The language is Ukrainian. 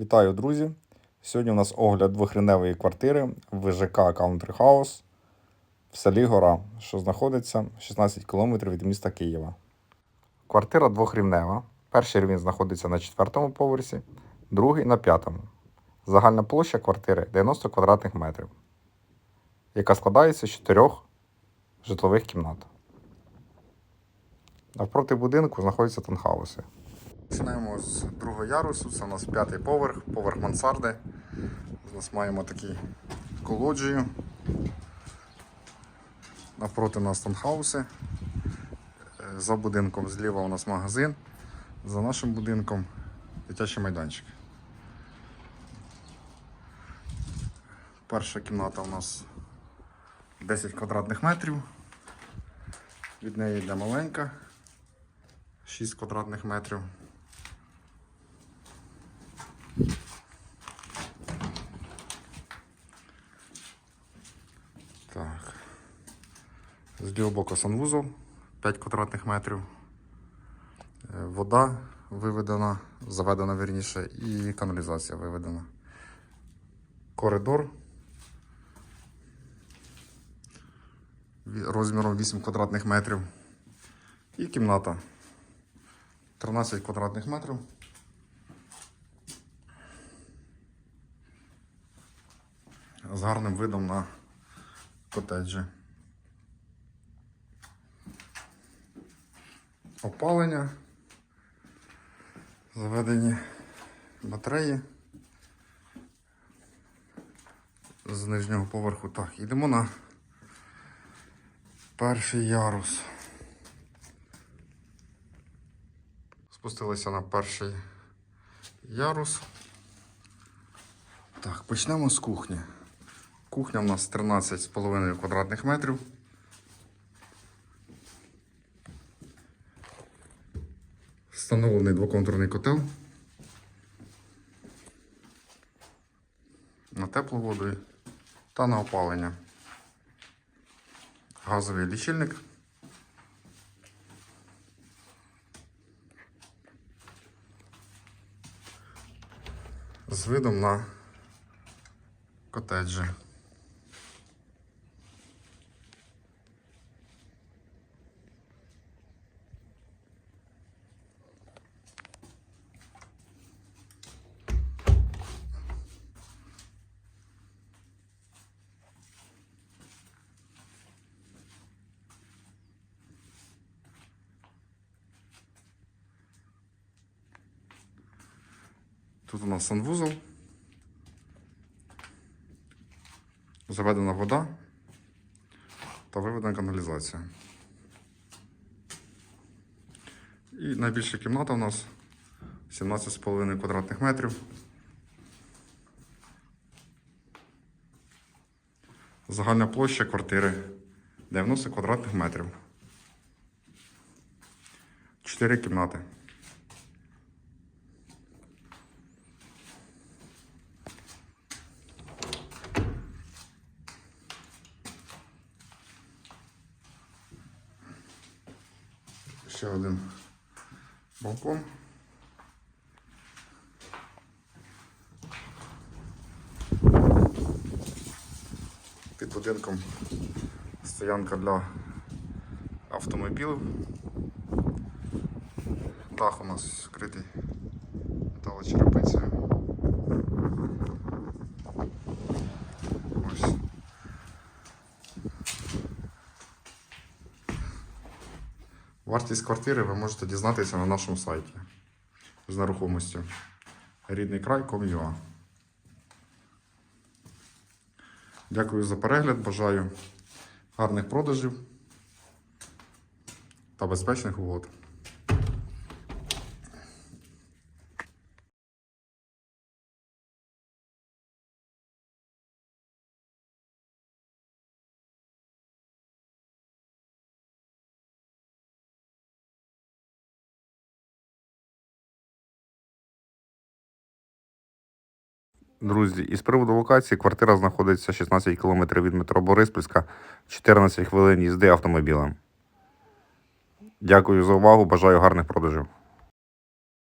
Вітаю, друзі! Сьогодні у нас огляд двохрівневої квартири в ЖК Country House в селі Гора, що знаходиться 16 км від міста Києва. Квартира двохрівнева. Перший рівень знаходиться на четвертому поверсі, другий на п'ятому. Загальна площа квартири 90 квадратних метрів, яка складається з чотирьох житлових кімнат. Навпроти будинку знаходяться танхауси. Починаємо з другого ярусу, це у нас п'ятий поверх, поверх мансарди. У нас маємо такі колоджію. Навпроти у нас танхауси. Е, За будинком зліва у нас магазин, за нашим будинком дитячий майданчик. Перша кімната у нас 10 квадратних метрів. Від неї йде маленька, 6 квадратних метрів. Так. З лівого боку санвузол 5 квадратних метрів. Е, Вода виведена, заведена верніше, і каналізація виведена. Коридор розміром 8 квадратних метрів. І кімната 13 квадратних метрів. З гарним видом на котеджі. Опалення. Заведені батареї. З нижнього поверху. Так, йдемо на перший ярус. Спустилися на перший ярус. Так, почнемо з кухні. Кухня у нас 13,5 квадратних метрів. Встановлений двоконтурний котел. На теплу воду та на опалення. Газовий лічильник. З видом на котеджі. Тут у нас санвузол. Заведена вода та виведена каналізація. І найбільша кімната у нас 17,5 квадратних метрів. Загальна площа квартири 90 квадратних метрів. Чотири кімнати. Ще один балкон. Під будинком стоянка для автомобілів. Дах у нас вкритий металочерепицею. Вартість квартири ви можете дізнатися на нашому сайті з нерухомістю ріднийкрай.com.ua Дякую за перегляд. Бажаю гарних продажів та безпечних угод. Друзі, із приводу локації квартира знаходиться 16 км від метро Бориспільська, 14 хвилин їзди автомобілем. Дякую за увагу, бажаю гарних продажів.